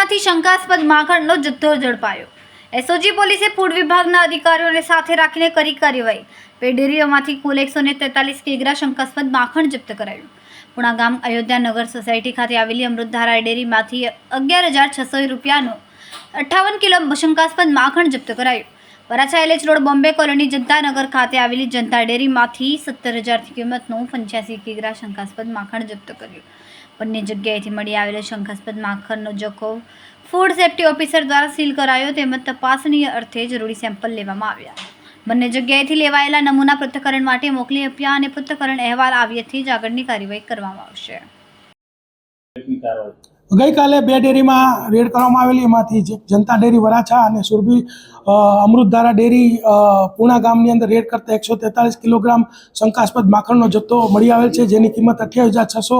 ડેરીમાંથી શંકાસ્પદ માખણનો જથ્થો ઝડપાયો. એસઓજી પોલીસે ફૂડ વિભાગના અધિકારીઓને સાથે રાખીને કરી કાર્યવાહી. પેડેરીઓમાંથી કુલ એકસો ને તેતાલીસ કિગ્રા શંકાસ્પદ માખણ જપ્ત કરાયું. પુણા ગામ અયોધ્યા નગર સોસાયટી ખાતે આવેલી અમૃતધારા ડેરીમાંથી અગિયાર હજાર છસો રૂપિયાનું અઠ્ઠાવન કિલો શંકાસ્પદ માખણ જપ્ત કરાયું. Varachha LH road Bombay colony Janatanagar ખાતે આવેલી જનતા ડેરીમાંથી સત્તર હજારથી કિંમતનું પંચ્યાસી કિગ્રા શંકાસ્પદ માખણ જપ્ત કર્યું. બંને જગ્યાએથી મળી આવેલો શંકાસ્પદ માખણનો જખો ફૂડ સેફ્ટી ઓફિસર દ્વારા સીલ કરાયો તેમજ તપાસની અર્થે જરૂરી સેમ્પલ લેવામાં આવ્યા. બંને જગ્યાએથી લેવાયેલા નમૂના પૃથ્થકરણ માટે મોકલી આપ્યા અને પૃથ્થકરણ અહેવાલ આવ્યાથી જ આગળની કાર્યવાહી કરવામાં આવશે. ગઈકાલે બે ડેરીમાં રેડ કરવામાં આવેલી. એમાંથી જે જનતા ડેરી વરાછા અને સુરભી અમૃતધારા ડેરી પૂણા ગામની અંદર રેડ કરતા એકસો તેતાલીસ કિલોગ્રામ શંકાસ્પદ માખણનો જથ્થો મળી આવેલ છે જેની કિંમત અઠ્યાવીસ હજાર છસો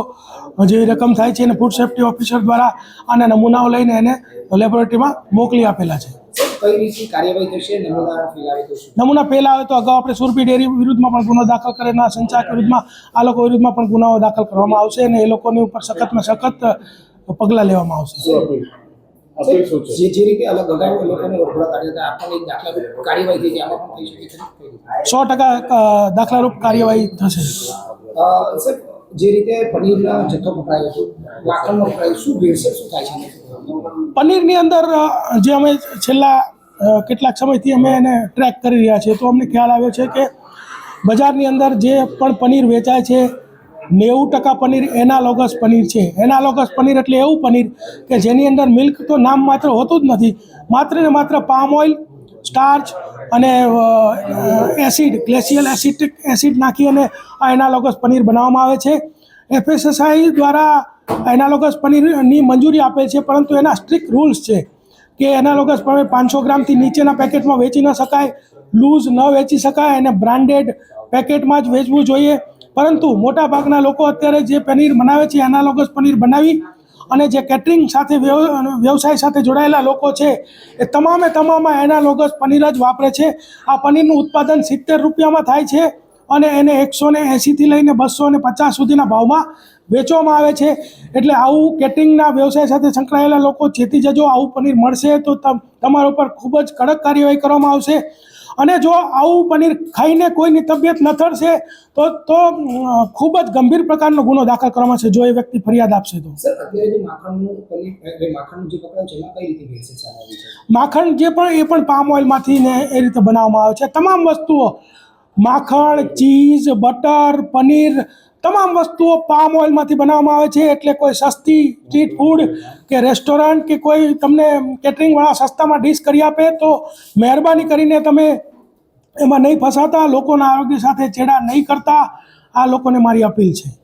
જેવી રકમ થાય છે. અને ફૂડ સેફ્ટી ઓફિસર દ્વારા આના નમૂનાઓ લઈને એને લેબોરેટરીમાં મોકલી આપેલા છે. નમૂના પહેલા આવે તો અગાઉ આપણે સુરભી ડેરી વિરુદ્ધમાં પણ ગુનો દાખલ કરેલા સંચાલક વિરુદ્ધમાં આ લોકો વિરુદ્ધમાં પણ ગુનાઓ દાખલ કરવામાં આવશે અને એ લોકોની ઉપર સખતમાં સખત પગલાં લેવામાં આવશે જે જે રીતે અલગ અગાઉ લોકોને ઓળખવા કાઢ્યા હતા આપણને એક દાખલારૂપ કાર્યવાહી થઈ આમાં પણ થઈ શકે છે? કઈ રીતે? સો ટકા દાખલારૂપ કાર્યવાહી થશે. સર જે રીતે પનીરના જથ્થો પકડાયો હતો માખણનો પકડાયો શું ભેળસેળ શું થાય છે? પનીરની અંદર જે અમે છેલ્લા કેટલાક સમયથી અમે એને ટ્રેક કરી રહ્યા છીએ તો અમને ખ્યાલ આવ્યો છે કે બજારની અંદર જે પણ પનીર વેચાય છે નેવું ટકા પનીર, એનાલોગસ પનીર છે. એનાલોગસ પનીર એટલે એવું પનીર કે જેની અંદર મિલ્ક તો નામ માત્ર હોતું જ નથી. માત્ર ને માત્ર પામ ઓઇલ, સ્ટાર્ચ અને એસિડ, ગ્લેશિયલ એસિટિક એસિડ નાખી અને આ એનાલોગસ પનીર બનાવવામાં આવે છે. એફએસએસઆઈ દ્વારા એનાલોગસ પનીરની મંજૂરી આપે છે, પરંતુ એના સ્ટ્રિક્ટ રૂલ્સ છે કે એનાલોગસ પનીર પાંચસો ગ્રામથી નીચેના પેકેટમાં વેચી ન શકાય, લૂઝ ન વેચી શકાય અને બ્રાન્ડેડ પેકેટમાં જ વેચવું જોઈએ. પરંતુ મોટાભાગના લોકો અત્યારે જે પનીર બનાવે છે, એનાલોગસ પનીર બનાવી અને જે કેટરિંગ સાથે વ્યવસાય સાથે જોડાયેલા લોકો છે, એ તમામે તમામ એનાલોગસ પનીર જ વાપરે છે. આ પનીરનું ઉત્પાદન સિત્તેર રૂપિયામાં થાય છે અને એને એકસો ને એંસીથી લઈને બસો ને પચાસ સુધીના ભાવમાં વેચવામાં આવે છે. એટલે આવું કેટરિંગના વ્યવસાય સાથે સંકળાયેલા લોકો જેથી જજો આવું પનીર મળશે તો તમ, તમારા ઉપર ખૂબ જ કડક કાર્યવાહી કરવામાં આવશે. અને જો આવું પનીર ખાઈને કોઈની તબિયત લથડશે તો તો ખૂબ જ ગંભીર પ્રકારનો ગુનો દાખલ કરવામાં છે જો એ વ્યક્તિ ફરિયાદ આપશે તો. માખણ જે પણ એ પણ પામ ઓઇલમાંથી ને એ રીતે બનાવવામાં આવે છે. તમામ વસ્તુઓ માખણ ચીઝ બટર પનીર તમામ વસ્તુઓ પામ ઓઇલમાંથી બનાવવામાં આવે છે. એટલે કોઈ સસ્તી સ્ટ્રીટ ફૂડ કે રેસ્ટોરન્ટ કે કોઈ તમને કેટરિંગવાળા સસ્તામાં ડીશ કરી આપે તો મહેરબાની કરીને તમે એમાં નહીં ફસાતા લોકોના આરોગ્ય સાથે ચેડા નહીં કરતા. આ લોકોને મારી અપીલ છે.